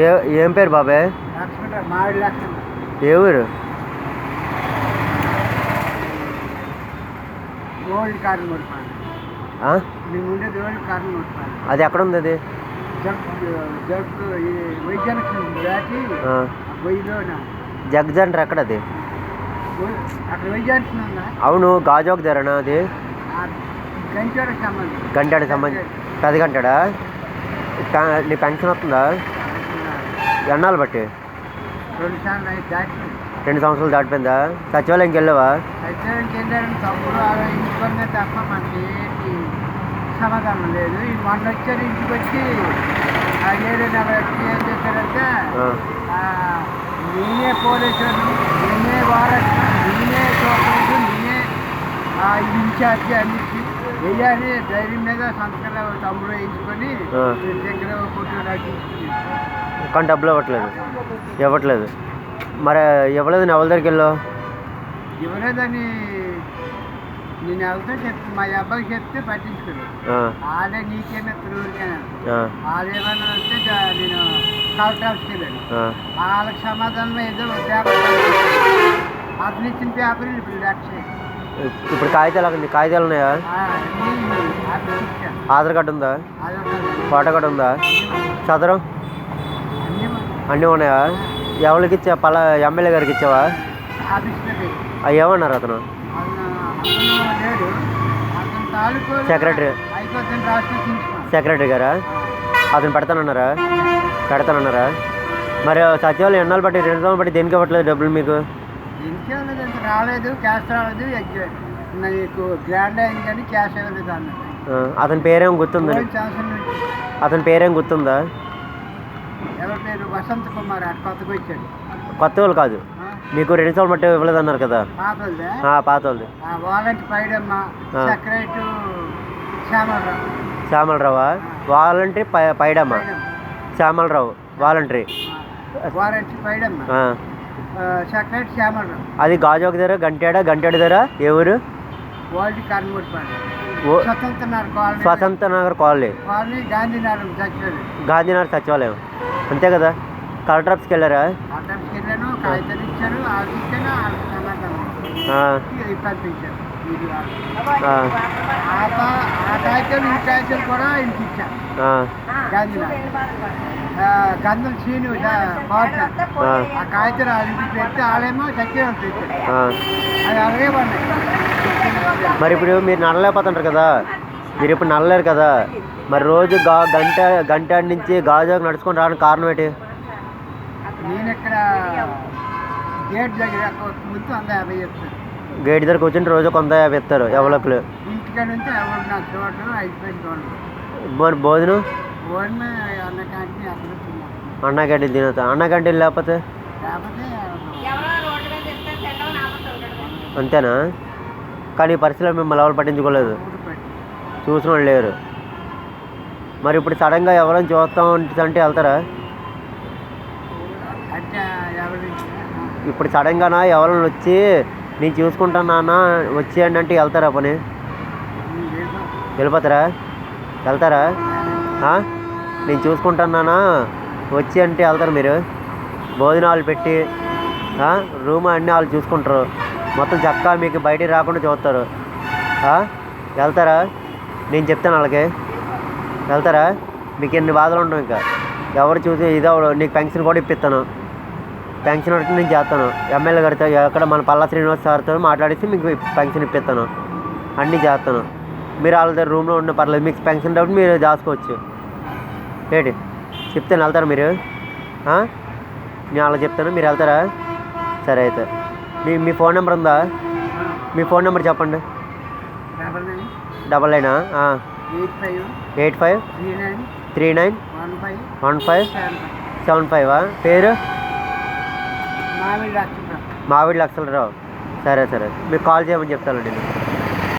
ఏ ఏం పేరు బాబాయ్? ఏ ఊరు? అది ఎక్కడ ఉంది అది జగ్ జంటర్ ఎక్కడ అది అవును గాజోక్ ధరనా అది. గంటోడ సంబంధం. గంటాడు సంబంధం. పది గంటాడా? నీ పెన్షన్ వస్తుందా? ఎన్నాళ్ళు బట్టి? రెండు సంవత్సరాలు దాటిపోయిందా? సచివాలయంకి వెళ్ళావా? సత్యానికి వెళ్ళారని తప్పుడు అలా ఇంటికొన్నా తప్ప మనకి ఏంటి సమాధానం లేదు. ఈ మొన్న వచ్చారు ఇంటికి వచ్చి ఆ ఏడు నెల వచ్చి ఏం చేశారంటే నేనే పోలీసులు నేనే వారసు నేనే సోపరుడు నేనే ఆ, ఇన్ఛార్జి అన్నిటి వెయ్యాలి ధైర్యం మీద సంతకాలు తమ్ముడు వేయించుకొని దగ్గర. కానీ డబ్బులు ఇవ్వట్లేదు. ఇవ్వట్లేదు. మరి ఇవ్వలేదు ఎవరి దగ్గరికి వెళ్ళావు ఇవ్వలేదని నేను వెళ్తే చెప్తే మా అబ్బాయికి చెప్తే తిరుగురికేనా ఆ, ఆడేమన్నా అంటే దా- నేను కలెక్టర్ ఆఫీస్కి వెళ్ళాను ఆ. వాళ్ళకి సమాధానం ఏదో పేపర్ అతను ఇచ్చిన పేపర్ ఇప్పుడు లక్ష ఇప్పుడు కాగితాలు అక్కడ కాగితాలు ఉన్నాయా? ఆధార్ కార్డు ఉందా? ఫోటో కార్డు ఉందా? చదరం. అన్నీ ఉన్నాయా? ఎవరికి ఇచ్చా? పలా ఎమ్మెల్యే గారికి ఇచ్చావా? అవి ఏమన్నారు అతను? సెక్రటరీ. సెక్రటరీ గారా? అతను పెడతానన్నారా? పెడతానన్నారా? మరి సచివాలయం ఎన్నాళ్ళు బట్టి రెండు రోజులు బట్టి దేనికి ఇవ్వట్లేదు డబ్బులు మీకు? రాలేదు క్యాష్ రాలేదు నీకు గ్రాండ్ అయింది కానీ క్యాష్ ఇవ్వలేదు అతని పేరేం గుర్తుందా అతని పేరేం గుర్తుందా? ఎవరి పేరు? వసంత్ కుమార్ అటు కొత్తగా వచ్చాడు. కొత్త వాళ్ళు కాదు. మీకు రెండు సంవత్సరాలు బట్టి ఇవ్వలేదు అన్నారు కదా. పాత వాళ్ళది వాలంటీ పైడమ్మ. సెక్రటరీ శ్యామలరావు. శ్యామలరావా? వాలంటరీ పై Paidamma. Shyamalarao volunteer. Volunteer Paidamma. Secretary Shyamalarao. అది గాజోక్ దగ్గర గంటాడ గంటాడు దగ్గర ఏ ఊరు? స్వతంత్ర నగర్ కాలనీ. గాంధీనగర్ సచివాలయం అంతే కదా? కలెక్టర్ ఆఫీస్కి వెళ్ళారా? అటెంప్ట్కి వెళ్ళాను కాగితాలు ఇచ్చారు వాళ్ళకి ఇచ్చాను వాళ్ళకి సమాధానం ఆ, ఇది పంపించారు ఇది వాళ్ళు. ఆ, ఆ కా- ఆ కాగితాలు ఈ కాగితాలు కూడా ఇంటికి ఇచ్చాను ఆ, గాంధీనగర్. ఆ, గంధం సీను ఆ, ఆ. కాగితాలు వాళ్ళ ఇంటికి పెడితే వాళ్ళేమో సత్యం పెట్టారు ఆ. అది అలాగే పడినాయి మరి ఇప్పుడు మీరు నడలేకపోతుంటారు కదా. మీరు ఇప్పుడు నడలేరు కదా. మరి రోజు గా గంట గంట నుంచి గాజోక్ నడుచుకొని రావడానికి కారణం ఏంటి? నేను ఇక్కడ గేట్ దగ్గర ముందు వంద యాభై చెప్తాను. గేట్ దగ్గర కూర్చుంటే రోజు కొంత యాభై ఇస్తారు ఇంటికాడ నుంచి ఎవరు చూడడం మరి భోజనం? ఓడిన అన్న క్యాంటీన్ అక్కడ అన్న క్యాంటీన్ తినొచ్చు? అన్న క్యాంటీన్ లేకపోతే? లేకపోతే అంతేనా? కానీ పరిస్థితిలో మిమ్మల్ని ఎవరు పట్టించుకోలేదు. చూసిన వాళ్ళు లేరు. మరి ఇప్పుడు సడన్గా ఎవరైనా చూస్తాం అంటే వెళ్తారా? ఇప్పుడు సడన్గానా ఎవరైనా వచ్చి నేను చూసుకుంటాను నాన్న వచ్చేయండి అంటే వెళ్తారా పని? వెళ్ళిపోతారా? వెళ్తారా? నేను చూసుకుంటాను నాన్న వచ్చి అంటే వెళ్తారు మీరు? భోజనాలు పెట్టి? రూమ్ అన్నీ వాళ్ళు చూసుకుంటారు. మొత్తం చక్కగా మీకు బయటికి రాకుండా చూస్తారు. వెళ్తారా? నేను చెప్తాను వాళ్ళకి. వెళ్తారా? మీకు ఎన్ని బాధలు ఉండవు ఇంకా. ఎవరు చూసి ఇదో నీకు పెన్షన్ కూడా ఇప్పిస్తాను. పెన్షన్ ఒకటి నేను చేస్తాను. ఎమ్మెల్యే గారితో ఎక్కడ మన పల్లా శ్రీనివాస్ సార్తో మాట్లాడేసి మీకు పెన్షన్ ఇప్పిస్తాను. అన్నీ చేస్తాను. మీరు వాళ్ళ దగ్గర రూమ్లో ఉన్న పర్లేదు. మీకు పెన్షన్ డబ్బు మీరు దాచుకోవచ్చు. ఏంటి? చెప్తాను వెళ్తారా మీరు? నేను అలా చెప్తాను. మీరు వెళ్తారా? సరే అయితే. మీ మీ ఫోన్ నెంబర్ ఉందా? మీ ఫోన్ నెంబర్ చెప్పండి. Double nine. Eight five. Three nine. One five. One five? Seven five. పేరు? మావిడి లక్షలరావు సరే సరే. మీకు కాల్ చేయమని చెప్తానండి నేను.